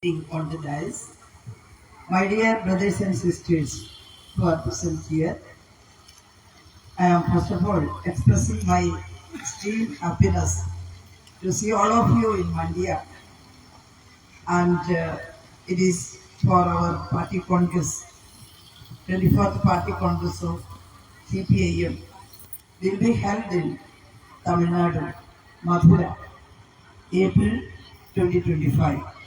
on the dais. My dear brothers and sisters who are present here, I am first of all expressing my extreme happiness to see all of you in Mandia. And uh, it is for our party congress, 24th party congress of CPIM, will be held in Tamil Nadu, Mathura, April 2025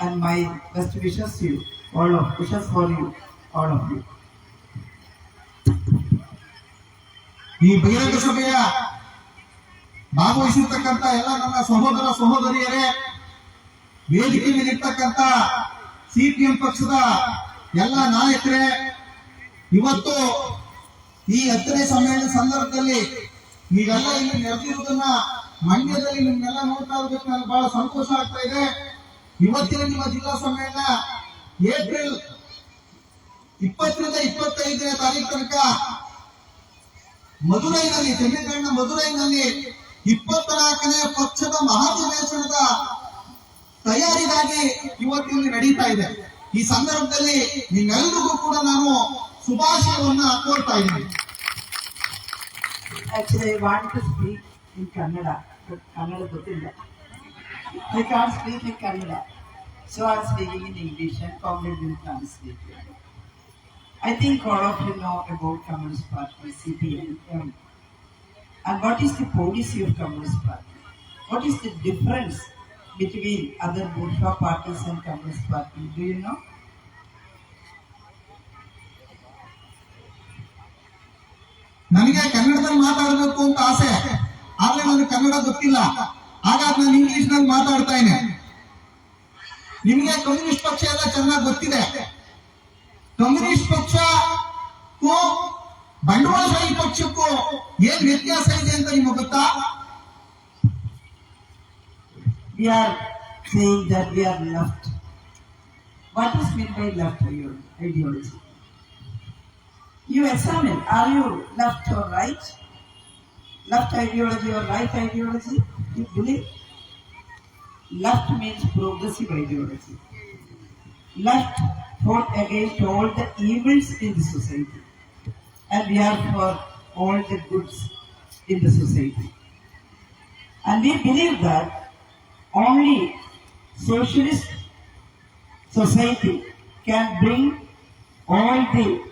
and my best wishes to you, all of wishes for you, all of you. ಈ ಬಹಿರಂಗ ಸಭೆಯ ಭಾಗವಹಿಸಿರ್ತಕ್ಕಂಥ ಎಲ್ಲ ನನ್ನ ಸಹೋದರ ಸಹೋದರಿಯರೇ ವೇದಿಕೆ ಮೇಲಿರ್ತಕ್ಕಂಥ CPM ಪಕ್ಷದ ಎಲ್ಲ ನಾಯಕರೇ ಇವತ್ತು ಈ ಹತ್ತನೇ ಸಮ್ಮೇಳನ ಸಂದರ್ಭದಲ್ಲಿ ನೀವೆಲ್ಲ ಇಲ್ಲಿ ನೆರೆದಿರುವುದನ್ನ ಮಂಡ್ಯದಲ್ಲಿ ನಿಮ್ನೆಲ್ಲ ನೋಡ್ತಾ ಇರ್ಬೇಕು. ನನಗೆ ಬಹಳ ಸಂತೋಷ ಆಗ್ತಾ ಇದೆ. ಇವತ್ತಿನ ನಿಮ್ಮ ಜಿಲ್ಲಾ ಸಮ್ಮೇಳನ ಏಪ್ರಿಲ್ ಇಪ್ಪತ್ತರಿಂದ ಇಪ್ಪತ್ತೈದನೇ ತಾರೀಕು ತನಕ ಮಧುರೈನಲ್ಲಿ ತಮಿಳುನಾಡಿನ ಮಧುರೈನಲ್ಲಿ ಇಪ್ಪತ್ನಾಲ್ಕನೇ ಪಕ್ಷದ ಮಹಾಧಿವೇಶನದ ತಯಾರಿಗಾಗಿ ಇವತ್ತಿನಲ್ಲಿ ನಡೀತಾ ಇದೆ ಈ ಸಂದರ್ಭದಲ್ಲಿ ನಿಮ್ಮೆಲ್ಲರಿಗೂ ಕೂಡ ನಾನು ಶುಭಾಶಯವನ್ನ ಕೋರ್ತಾ ಇದ್ದೀನಿ ಕನ್ನಡ Kannada ಗೊತ್ತಿಲ್ಲ. Kannada. So I'm speaking in English and Comrade will translate. I think all of you know about Communist Party, CPM. And what is the policy of Communist Party? What is the difference between other bourgeois parties and Communist Party? Do you know? ನನಗೆ ಕನ್ನಡದಲ್ಲಿ ಮಾತಾಡಬೇಕು ಅಂತ ಆಸೆ ಆದ್ರೆ ನನಗೆ ಕನ್ನಡ ಗೊತ್ತಿಲ್ಲ ಹಾಗಾಗಿ ನಾನು ಇಂಗ್ಲಿಷ್ ನಲ್ಲಿ ಮಾತಾಡ್ತಾ ಇದ್ದೇನೆ ನಿಮಗೆ ಕಮ್ಯುನಿಸ್ಟ್ ಪಕ್ಷ ಎಲ್ಲ ಚೆನ್ನಾಗಿ ಗೊತ್ತಿದೆ ಕಮ್ಯುನಿಸ್ಟ್ ಪಕ್ಷಕ್ಕೂ ಬಂಡವಾಳಶಾಹಿ ಪಕ್ಷಕ್ಕೂ ಏನ್ ವ್ಯತ್ಯಾಸ ಇದೆ ಅಂತ ನಿಮಗೆ ಗೊತ್ತಾ We are saying that we are left. What is meant by left ideology? You examine, are you left or right? Left ideology or right ideology? You believe? Left means progressive ideology. Left fought against all the evils in the society. And we are for all the goods in the society. And we believe that only socialist society can bring all the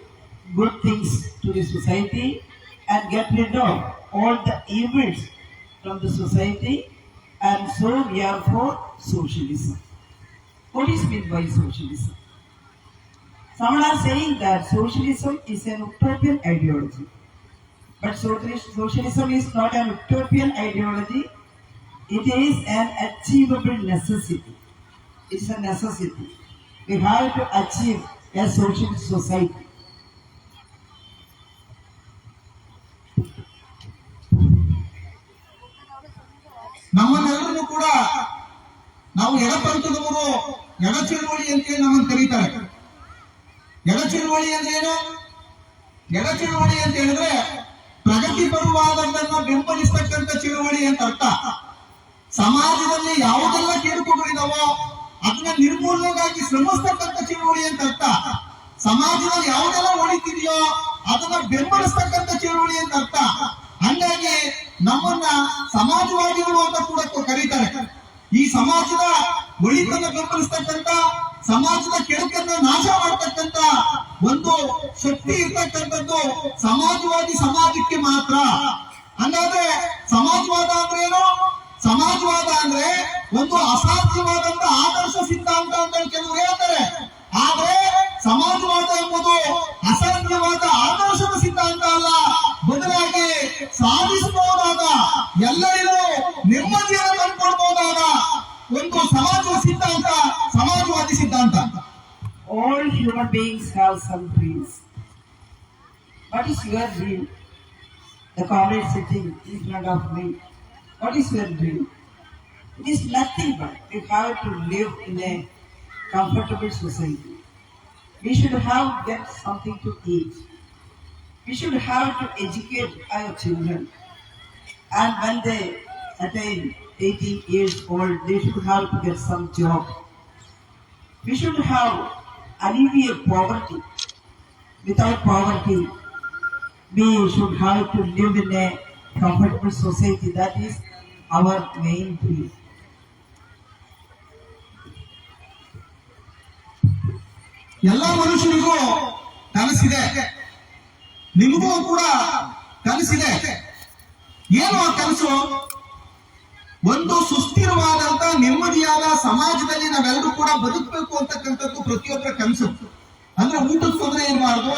good things to the society and get rid of all the evils from the society and so we are for socialism. What is meant by socialism? Some are saying that socialism is an utopian ideology. But socialis- socialism is not an utopian ideology, it is an achievable necessity. It's a necessity. We have to achieve a socialist society. ನಮ್ಮನ್ನೆಲ್ಲರನ್ನು ಕೂಡ ನಾವು ಎಡಪಂಥದವರು ಎಡ ಚಳುವಳಿ ಅಂತ ನಮ್ಮನ್ನು ಕರೀತಾರೆ. ಎಡ ಚಳುವಳಿ ಅಂದ್ರೆ ಏನು? ಎಡ ಚಳುವಳಿ ಅಂತ ಹೇಳಿದ್ರೆ ಪ್ರಗತಿ ಬರುವಾದದನ್ನ ಬೆಂಬಲಿಸ್ತಕ್ಕಂಥ ಚಳುವಳಿ ಅಂತ ಅರ್ಥ. ಸಮಾಜದಲ್ಲಿ ಯಾವುದೆಲ್ಲ ಕೇಳಿಕೊಂಡಿದ್ದಾವೋ ಅದನ್ನ ನಿರ್ಮೂಲನೆಗಾಗಿ ಶ್ರಮಿಸ್ತಕ್ಕಂಥ ಚಳುವಳಿ ಅಂತ ಅರ್ಥ. ಸಮಾಜದಲ್ಲಿ ಯಾವುದೆಲ್ಲ ಒಳಿತಿದೆಯೋ ಅದನ್ನ ಬೆಂಬಲಿಸ್ತಕ್ಕಂಥ ಚಳುವಳಿ ಅಂತ ಅರ್ಥ. ಹಂಗಾಗಿ ನಮ್ಮನ್ನ ಸಮಾಜವಾದಿಗಳು ಅಂತ ಕೂಡ ಕರೀತಾರೆ. ಈ ಸಮಾಜದ ಒಳಿತನ್ನ ಬೆಂಬಲಿಸ್ತಕ್ಕಂತ ಸಮಾಜದ ಕೆಡಕನ್ನ ನಾಶ ಮಾಡ್ತಕ್ಕಂಥ ಒಂದು ಶಕ್ತಿ ಇರ್ತಕ್ಕಂಥದ್ದು ಸಮಾಜವಾದಿ ಸಮಾಜಕ್ಕೆ ಮಾತ್ರ. ಹಂಗಾದ್ರೆ ಸಮಾಜವಾದ ಅಂದ್ರೆ ಏನು? ಸಮಾಜವಾದ ಅಂದ್ರೆ ಒಂದು ಅಸಾಧ್ಯವಾದಂತ ಆದರ್ಶ ಸಿದ್ಧಾಂತ ಅಂತ ಕೆಲವರು ಹೇಳ್ತಾರೆ. ಆದ್ರೆ ಸಮಾಜವಾದ ಎಂಬುದು ಅಸಾಧ್ಯವಾದ ಆದರ್ಶದ ನೆಮ್ಮದಿಯನ್ನು ತಂದುಕೊಡ್ಬಹುದಾದ ಒಂದು ಸಮಾಜ ಸಿದ್ಧಾಂತ ಸಮಾಜವಾದಿ ಸಿದ್ಧಾಂತ All human beings have some dreams. What is your dream? The comrade sitting in front of me. What is your dream? It is nothing but we have to live in a comfortable society. We should have get something to eat. We should have to educate our children. And when they attain 18 years old, they should help get some job. We should have alleviate poverty. Without poverty, we should have to live in a comfortable society. That is our main dream. ಎಲ್ಲ ಮನುಷ್ಯರಿಗೂ ಕನಸಿದೆ ನಿಮಗೂ ಕೂಡ ಕನಸಿದೆ ಏನು ಆ ಕನಸು ಒಂದು ಸುಸ್ಥಿರವಾದಂತ, ನೆಮ್ಮದಿಯಾದ ಸಮಾಜದಲ್ಲಿ ನಾವೆಲ್ಲರೂ ಕೂಡ ಬದುಕಬೇಕು ಅಂತಕ್ಕಂಥದ್ದು ಪ್ರತಿಯೊಬ್ಬರ ಕನಸು. ಅಂದ್ರೆ ಊಟದ ತೊಂದರೆ ಇರಬಾರ್ದು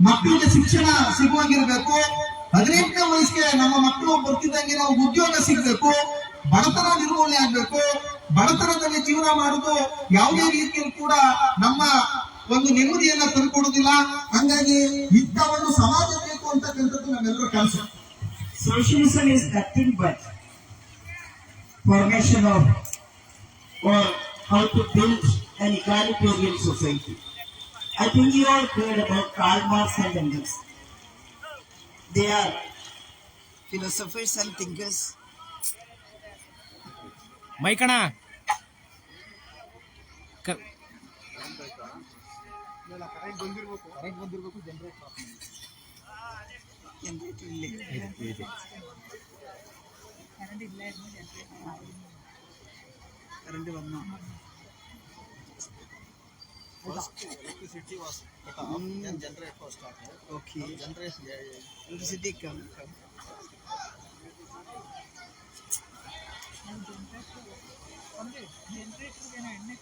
ಮಕ್ಕಳಿಗೆ ಶಿಕ್ಷಣ ಸಿಗುವಂಗಿರ್ಬೇಕು. ಹದಿನೆಂಟನೇ ವಯಸ್ಸಿಗೆ ನಮ್ಮ ಮಕ್ಕಳು ಬರ್ತಿದ್ದಂಗೆ ನಾವು ಉದ್ಯೋಗ ಸಿಗಬೇಕು. ಬಡತನ ನಿರ್ಮೂಲನೆ ಆಗ್ಬೇಕು. ಬಡತನದಲ್ಲಿ ಜೀವನ ಮಾಡುದು ಯಾವುದೇ ರೀತಿಯಲ್ಲಿ ಕೂಡ ನಮ್ಮ ಒಂದು ನೆಮ್ಮದಿಯನ್ನ ತಂದುಕೊಡುದಿಲ್ಲ ಹಂಗಾಗಿ ಇಂಥ ಒಂದು ಸಮಾಜ ಬೇಕು ಅಂತಕ್ಕಂಥದ್ದು ನಮ್ಮೆಲ್ಲರ ಕನಸು. Socialism is nothing but formation of or how to build an egalitarian society. I think you all heard about Karl Marx and Engels. They are philosophers and thinkers. Current ഇല്ലായിരുന്നു കറണ്ട് വന്നു electricity was cut off, mm. then generator was started. Okay. Now generation, yeah, yeah. Electricity come, come. Generator, generator, generator.